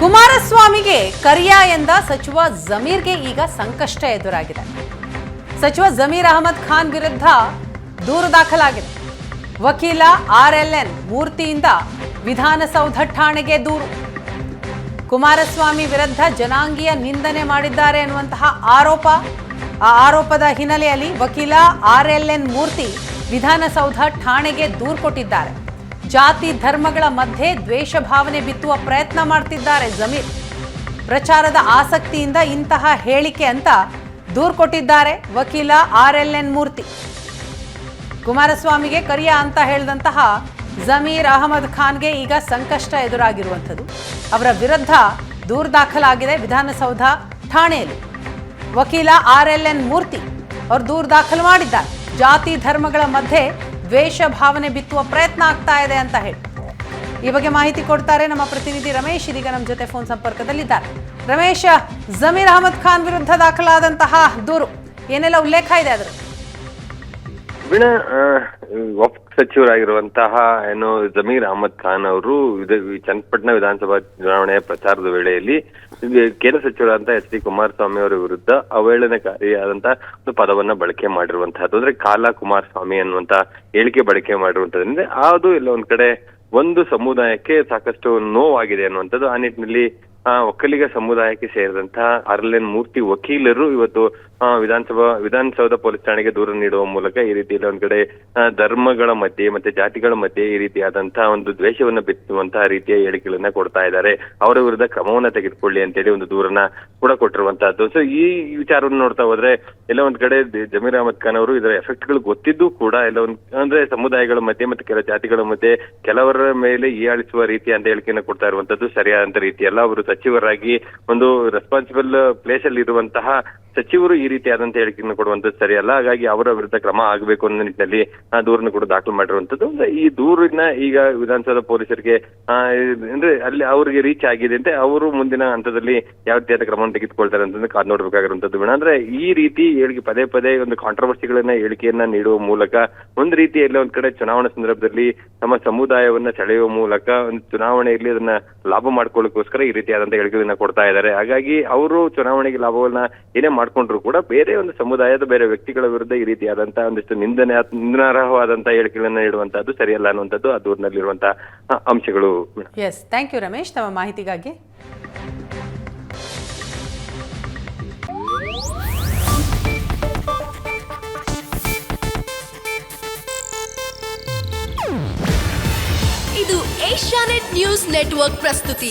ಕುಮಾರಸ್ವಾಮಿಗೆ ಕರಿಯ ಎಂದ ಸಚಿವ ಜಮೀರ್ಗೆ ಈಗ ಸಂಕಷ್ಟ ಎದುರಾಗಿದೆ. ಸಚಿವ ಜಮೀರ್ ಅಹಮದ್ ಖಾನ್ ವಿರುದ್ಧ ದೂರು ದಾಖಲಾಗಿದೆ. ವಕೀಲ ಆರ್ ಎಲ್ ಎನ್ ಮೂರ್ತಿಯಿಂದ ವಿಧಾನಸೌಧ ಠಾಣೆಗೆ ದೂರು. ಕುಮಾರಸ್ವಾಮಿ ವಿರುದ್ಧ ಜನಾಂಗೀಯ ನಿಂದನೆ ಮಾಡಿದ್ದಾರೆ ಎನ್ನುವಂತಹ ಆರೋಪ. ಆ ಆರೋಪದ ಹಿನ್ನೆಲೆಯಲ್ಲಿ ವಕೀಲ R L N Murthy Vidhanasoudha ಠಾಣೆಗೆ ದೂರು ಕೊಟ್ಟಿದ್ದಾರೆ. ಜಾತಿ ಧರ್ಮಗಳ ಮಧ್ಯೆ ದ್ವೇಷ ಭಾವನೆ ಬಿತ್ತುವ ಪ್ರಯತ್ನ ಮಾಡ್ತಿದ್ದಾರೆ ಜಮೀರ್. ಪ್ರಚಾರದ ಆಸಕ್ತಿಯಿಂದ ಇಂತಹ ಹೇಳಿಕೆ ಅಂತ ದೂರು ಕೊಟ್ಟಿದ್ದಾರೆ ವಕೀಲ ಆರ್ ಎಲ್ ಎನ್ ಮೂರ್ತಿ. ಕುಮಾರಸ್ವಾಮಿಗೆ ಕರಿಯ ಅಂತ ಹೇಳಿದಂತಹ ಜಮೀರ್ ಅಹಮದ್ ಖಾನ್ಗೆ ಈಗ ಸಂಕಷ್ಟ ಎದುರಾಗಿರುವಂಥದ್ದು. ಅವರ ವಿರುದ್ಧ ದೂರು ದಾಖಲಾಗಿದೆ ವಿಧಾನಸೌಧ ಠಾಣೆಯಲ್ಲಿ. ವಕೀಲ ಆರ್ ಎಲ್ ಎನ್ ಮೂರ್ತಿ ಅವರು ದೂರು ದಾಖಲು ಮಾಡಿದ್ದಾರೆ. ಜಾತಿ ಧರ್ಮಗಳ ಮಧ್ಯೆ ದ್ವೇಷ ಭಾವನೆ ಬಿತ್ತುವ ಪ್ರಯತ್ನ ಆಗ್ತಾ ಇದೆ ಅಂತ ಹೇಳಿ. ಈ ಬಗ್ಗೆ ಮಾಹಿತಿ ಕೊಡ್ತಾರೆ ನಮ್ಮ ಪ್ರತಿನಿಧಿ ರಮೇಶ್, ಇದೀಗ ನಮ್ಮ ಜೊತೆ ಫೋನ್ ಸಂಪರ್ಕದಲ್ಲಿದ್ದಾರೆ. ರಮೇಶ್, ಜಮೀರ್ ಅಹಮದ್ ಖಾನ್ ವಿರುದ್ಧ ದಾಖಲಾದಂತಹ ದೂರು, ಏನೆಲ್ಲ ಉಲ್ಲೇಖ ಇದೆ ಅದರ ಸಚಿವರಾಗಿರುವಂತಹ, ಏನು, ಜಮೀರ್ ಅಹಮದ್ ಖಾನ್ ಅವರು ಚನ್ನಪಟ್ಟಣ ವಿಧಾನಸಭಾ ಚುನಾವಣೆಯ ಪ್ರಚಾರದ ವೇಳೆಯಲ್ಲಿ ಕೇಂದ್ರ ಸಚಿವರಾದಂತಹ ಎಚ್ ಡಿ ಕುಮಾರಸ್ವಾಮಿ ಅವರ ವಿರುದ್ಧ ಅವಹೇಳನಕಾರಿಯಾದಂತಹ ಒಂದು ಪದವನ್ನ ಬಳಕೆ ಮಾಡಿರುವಂತಹದ್ದು. ಅಂದ್ರೆ ಕಾಲ ಕುಮಾರಸ್ವಾಮಿ ಅನ್ನುವಂತ ಹೇಳಿಕೆ ಬಳಕೆ ಮಾಡಿರುವಂತದ್ರಿಂದ, ಅದು ಎಲ್ಲ ಒಂದ್ ಕಡೆ ಒಂದು ಸಮುದಾಯಕ್ಕೆ ಸಾಕಷ್ಟು ನೋವಾಗಿದೆ ಅನ್ನುವಂಥದ್ದು ಆ ನಿಟ್ಟಿನಲ್ಲಿ ಒಕ್ಕಲಿಗ ಸಮುದಾಯಕ್ಕೆ ಸೇರಿದಂತಹ ಅರ್ಲೆನ್ ಮೂರ್ತಿ ವಕೀಲರು ಇವತ್ತು ವಿಧಾನಸಭಾ, ವಿಧಾನಸೌಧ ಪೊಲೀಸ್ ಠಾಣೆಗೆ ದೂರ ನೀಡುವ ಮೂಲಕ ಈ ರೀತಿಯಲ್ಲಿ ಒಂದ್ ಕಡೆ ಧರ್ಮಗಳ ಮಧ್ಯೆ ಮತ್ತೆ ಜಾತಿಗಳ ಮಧ್ಯೆ ಈ ರೀತಿಯಾದಂತಹ ಒಂದು ದ್ವೇಷವನ್ನು ಬಿತ್ತುವಂತಹ ರೀತಿಯ ಹೇಳಿಕೆಗಳನ್ನ ಕೊಡ್ತಾ ಇದ್ದಾರೆ. ಅವರ ವಿರುದ್ಧ ಕ್ರಮವನ್ನ ತೆಗೆದುಕೊಳ್ಳಿ ಅಂತೇಳಿ ಒಂದು ದೂರನ್ನ ಕೂಡ ಕೊಟ್ಟಿರುವಂತಹದ್ದು. ಸೊ ಈ ವಿಚಾರವನ್ನು ನೋಡ್ತಾ ಹೋದ್ರೆ, ಎಲ್ಲ ಒಂದ್ ಕಡೆ ಜಮೀರ್ ಅಹಮದ್ ಖಾನ್ ಅವರು ಇದರ ಎಫೆಕ್ಟ್ಗಳು ಗೊತ್ತಿದ್ದು ಕೂಡ ಎಲ್ಲ ಒಂದ್, ಅಂದ್ರೆ ಸಮುದಾಯಗಳ ಮಧ್ಯೆ ಮತ್ತೆ ಕೆಲ ಜಾತಿಗಳ ಮಧ್ಯೆ ಕೆಲವರ ಮೇಲೆ ಈ ಆಳಿಸುವ ರೀತಿ ಅಂತ ಹೇಳಿಕೆಯನ್ನು ಕೊಡ್ತಾ ಇರುವಂತದ್ದು ಸರಿಯಾದಂತ ರೀತಿಯಲ್ಲ ಅವರು ಸಚಿವರಾಗಿ ಒಂದು ರೆಸ್ಪಾನ್ಸಿಬಲ್ ಪ್ಲೇಸ್ ಅಲ್ಲಿ ಇರುವಂತಹ ಸಚಿವರು ಈ ರೀತಿಯಾದಂತ ಹೇಳಿಕೆಯನ್ನು ಕೊಡುವಂತದ್ದು ಸರಿಯಲ್ಲ ಹಾಗಾಗಿ ಅವರ ವಿರುದ್ಧ ಕ್ರಮ ಆಗಬೇಕು ಅನ್ನೋ ನಿಟ್ಟಿನಲ್ಲಿ, ಆ, ದೂರನ್ನು ಕೂಡ ದಾಖಲು ಮಾಡಿರುವಂತದ್ದು ಈ ದೂರಿನ ಈಗ ವಿಧಾನಸೌಧ ಪೊಲೀಸರಿಗೆ ಅಂದ್ರೆ ಅಲ್ಲಿ ಅವರಿಗೆ ರೀಚ್ ಆಗಿದೆ ಅಂತ ಅವರು ಮುಂದಿನ ಹಂತದಲ್ಲಿ ಯಾವ ರೀತಿಯಾದ ಕ್ರಮವನ್ನು ತೆಗೆದುಕೊಳ್ತಾರೆ ಅಂತಂದ್ರೆ ಕಾದ್ ನೋಡ್ಬೇಕಾಗಿರುವಂತದ್ದು ಬೇಡ ಅಂದ್ರೆ ಈ ರೀತಿ ಹೇಳಿಕೆ, ಪದೇ ಪದೇ ಒಂದು ಕಾಂಟ್ರವರ್ಸಿಗಳನ್ನ ಹೇಳಿಕೆಯನ್ನ ನೀಡುವ ಮೂಲಕ ಒಂದ್ ರೀತಿಯಲ್ಲಿ ಒಂದ್ ಕಡೆ ಚುನಾವಣಾ ಸಂದರ್ಭದಲ್ಲಿ ತಮ್ಮ ಸಮುದಾಯವನ್ನ ಸೆಳೆಯುವ ಮೂಲಕ ಒಂದು ಚುನಾವಣೆಯಲ್ಲಿ ಅದನ್ನ ಲಾಭ ಮಾಡ್ಕೊಳ್ಳೋಕೋಸ್ಕರ ಈ ರೀತಿಯಾದಂತ ಹೇಳಿಕೆಗಳನ್ನ ಕೊಡ್ತಾ ಇದ್ದಾರೆ. ಹಾಗಾಗಿ ಅವರು ಚುನಾವಣೆಗೆ ಲಾಭವನ್ನ ಏನೇ ಮಾಡ್ಕೊಂಡ್ರು ಕೂಡ ಬೇರೆ ಒಂದು ಸಮುದಾಯದ ಬೇರೆ ವ್ಯಕ್ತಿಗಳ ವಿರುದ್ಧ ಈ ರೀತಿಯಾದಂತಹ ಒಂದಿಷ್ಟು ನಿಂದನೆ ನಿಂದನಾರ್ಹವಾದಂತಹ ಹೇಳಿಕೆಗಳನ್ನ ನೀಡುವಂತಹದ್ದು ಸರಿಯಲ್ಲ ಅನ್ನುವಂಥದ್ದು ಆ ದೂರಿನಲ್ಲಿರುವಂತಹ ಅಂಶಗಳು. Yes thank you Ramesh. ತಮ್ಮ ಮಾಹಿತಿಗಾಗಿ. ಇದು ಏಷ್ಯಾನೆಟ್ ನ್ಯೂಸ್ ನೆಟ್ವರ್ಕ್ ಪ್ರಸ್ತುತಿ.